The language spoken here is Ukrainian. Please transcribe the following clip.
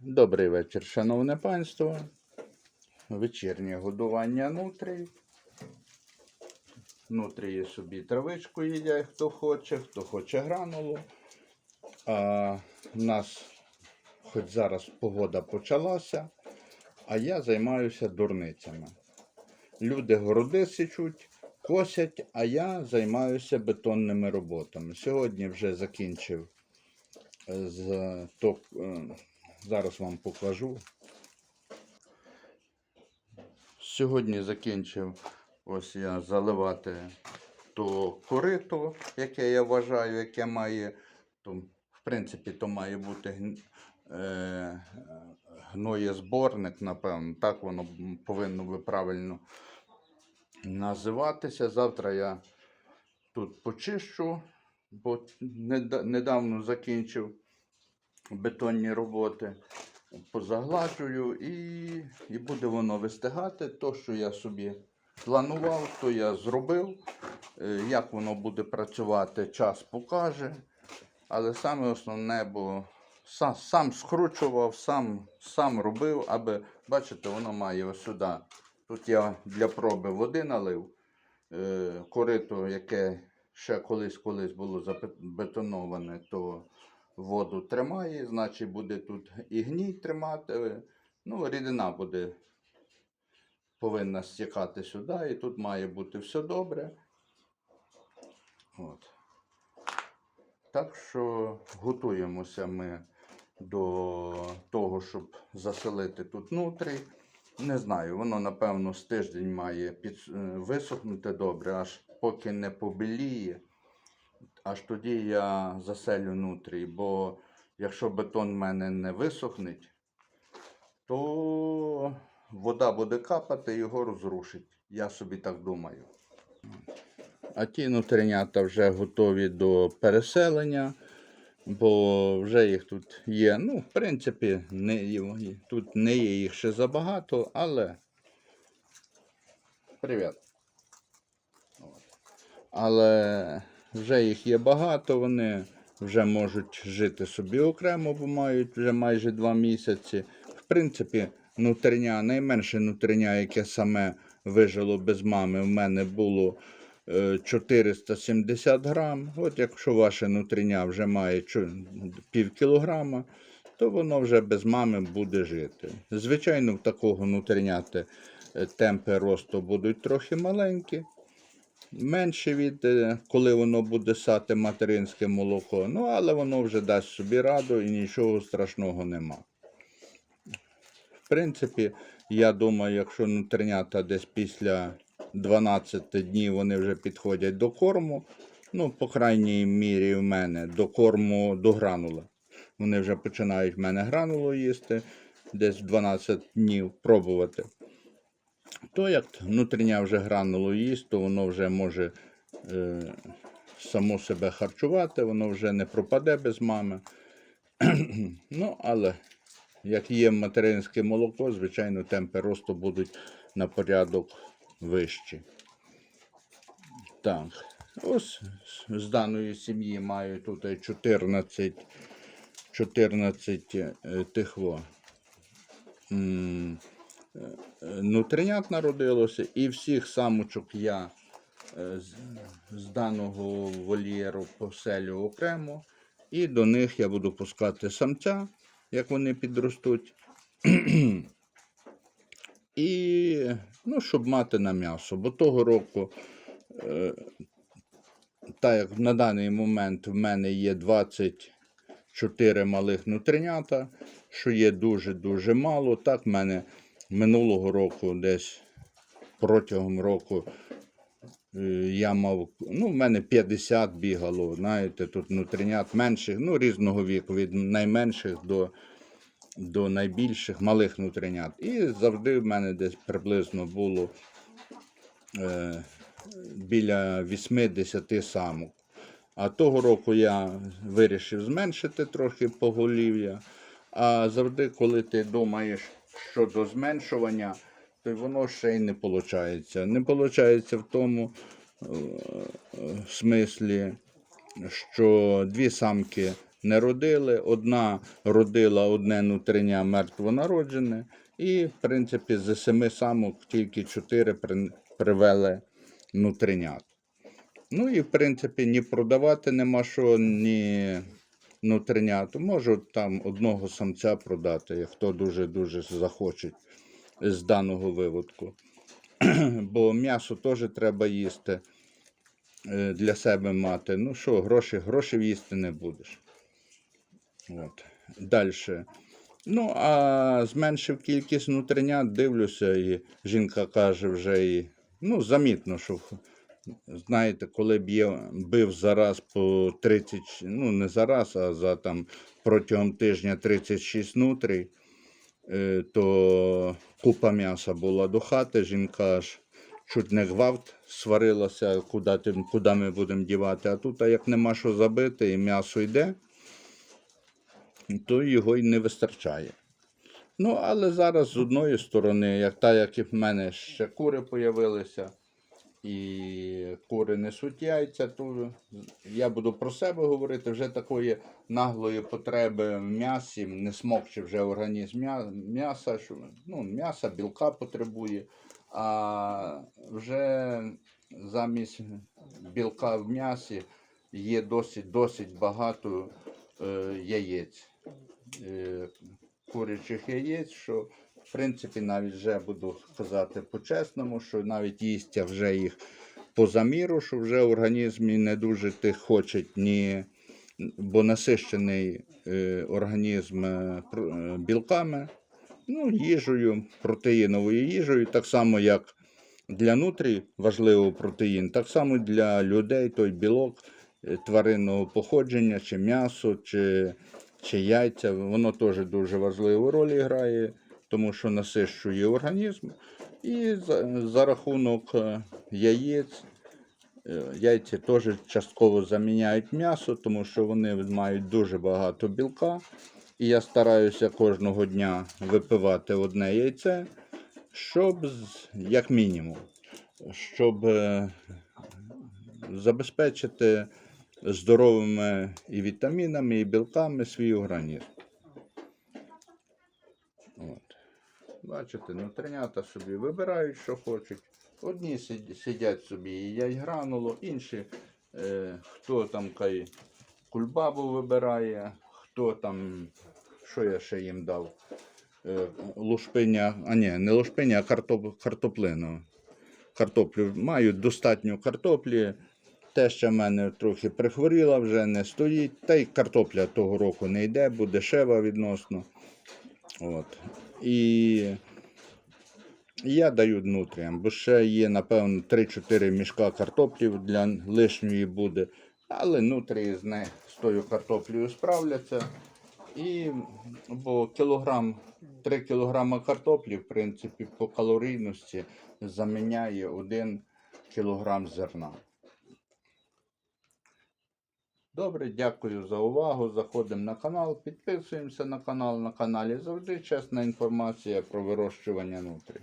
Добрий вечір, шановне панство. Вечірнє годування нутрій. Нутрії собі травичку їдять, хто хоче, хто хоче гранулу. А в нас хоч зараз погода почалася, а я займаюся дурницями. Люди городи січуть, косять, а я займаюся бетонними роботами. Сьогодні вже закінчив е, з топ. Зараз вам покажу. Сьогодні закінчив ось я заливати то корито, яке я вважаю, яке має, то, в принципі, то має бути е, гноєзборник, напевно. Так воно повинно би правильно називатися. Завтра я тут почищу, бо недавно закінчив бетонні роботи, позагладжую і, і буде воно вистигати. То, що я собі планував, то я зробив. Е, Як воно буде працювати, час покаже. Але саме основне, бо сам, сам скручував, сам, сам робив, аби, бачите, воно має ось сюди. Тут я для проби води налив. Е, корито, яке ще колись-колись було забетоноване, то воду тримає, значить буде тут і гній тримати. Ну, рідина буде повинна стікати сюди, і тут має бути все добре. От. Так що готуємося ми до того, щоб заселити тут внутрі. Не знаю, воно напевно з тиждень має е, висохнути добре, аж поки не побіліє. Аж тоді я заселю нутрій, бо якщо бетон в мене не висохнеть, то вода буде капати його розрушить. Я собі так думаю. А ті нутринята вже готові до переселення, бо вже їх тут є. Ну, в принципі, не, тут не є їх ще забагато, але. Привіт. Але вже їх є багато, вони вже можуть жити собі окремо, бо мають вже майже два місяці. В принципі, нутриня, найменше нутриня, яке саме вижило без мами, в мене було е, 470 грам. От якщо ваше нутриня вже має пів кілограма, то воно вже без мами буде жити. Звичайно, в такого нутринята е, темпи росту будуть трохи маленькі менше від е, коли воно буде сати материнське молоко. Ну, але воно вже дасть собі раду і нічого страшного нема. В принципі, я думаю, якщо нутринята десь після 12 днів вони вже підходять до корму, ну, по крайній мірі, в мене до корму до гранула. Вони вже починають в мене гранулу їсти, десь 12 днів пробувати. То як внутрішня вже гранулу їсть, то воно вже може е, само себе харчувати, воно вже не пропаде без мами. ну, але як є материнське молоко, звичайно, темпи росту будуть на порядок вищі. Так, ось з- даної сім'ї маю тут 14, 14 е, тих во. м, е, нутринят народилося, і всіх самочок я е, з, з даного вольєру поселю окремо. І до них я буду пускати самця, як вони підростуть. І ну, щоб мати на м'ясо. Бо того року, е, так як на даний момент в мене є 24 малих нутринята, що є дуже-дуже мало. Так, в мене минулого року, десь протягом року, е, я мав, ну, в мене 50 бігало, знаєте, тут нутринят менших, ну, різного віку, від найменших до, до найбільших малих нутринят. І завжди в мене десь приблизно було е, біля 80 самок. А того року я вирішив зменшити трохи поголів'я. А завжди, коли ти думаєш щодо зменшування, то воно ще й не виходить. Не виходить в тому е, смислі, що дві самки не родили. Одна родила одне нутриня мертвонароджене. І, в принципі, з семи самок тільки чотири при- привели нутринят. Ну і в принципі ні продавати нема що, ні нутринят. Можу там одного самця продати, хто дуже-дуже захоче з даного виводку. Бо м'ясо теж треба їсти е, для себе мати. Ну що, гроші, грошей їсти не будеш. От. Далі. Ну, а зменшив кількість нутринят, дивлюся, і жінка каже вже і. Ну, замітно, що знаєте, коли б я бив зараз по 30, ну не зараз, а за там протягом тижня 36 нутрій, е, то купа м'яса була до хати, жінка аж чуть не гвалт сварилася, куди, куди ми будемо дівати. А тут, а як нема що забити, і м'ясо йде, то його й не вистачає. Ну, але зараз з одної сторони, як та, як і в мене ще кури появилися, і кури несуть яйця, то я буду про себе говорити, вже такої наглої потреби в м'ясі, не смокче вже організм м'яса, що, ну, м'яса, білка потребує, а вже замість білка в м'ясі є досить, досить багато е, яєць. Е, курячих яєць, що в принципі навіть вже буду казати по-чесному, що навіть їсться вже їх по заміру, що вже в організмі не дуже тих хочуть ні, бо насищений е, організм е, е, білками, ну, їжею, протеїновою їжею, так само як для нутрій важливо протеїн, так само для людей той білок е, тваринного походження, чи м'ясо, чи, чи яйця, воно теж дуже важливу роль грає, тому що насищує організм. І за, за рахунок е, яєць, е, яйця теж частково заміняють м'ясо, тому що вони мають дуже багато білка. І я стараюся кожного дня випивати одне яйце, щоб, як мінімум, щоб е, забезпечити здоровими і вітамінами, і білками свій організм. От. Бачите, нутринята собі вибирають, що хочуть. Одні сидять собі їдять гранулу, інші, е, хто там кай, кульбабу вибирає, хто там, що я ще їм дав, е, лушпиня, а ні, не лушпиня, а картоп, картоплину. Картоплю мають достатньо картоплі. Теща в мене трохи прихворіла, вже не стоїть. Та й картопля того року не йде, бо дешева відносно. От. І я даю нутріям, бо ще є, напевно, 3-4 мішка картоплів для лишньої буде. Але нутрії з не з тою картоплею справляться. І, бо кілограм, 3 кілограма картоплі, в принципі, по калорійності заміняє 1 кілограм зерна. Добре, дякую за увагу. Заходимо на канал, підписуємося на канал. На каналі завжди чесна інформація про вирощування нутрій.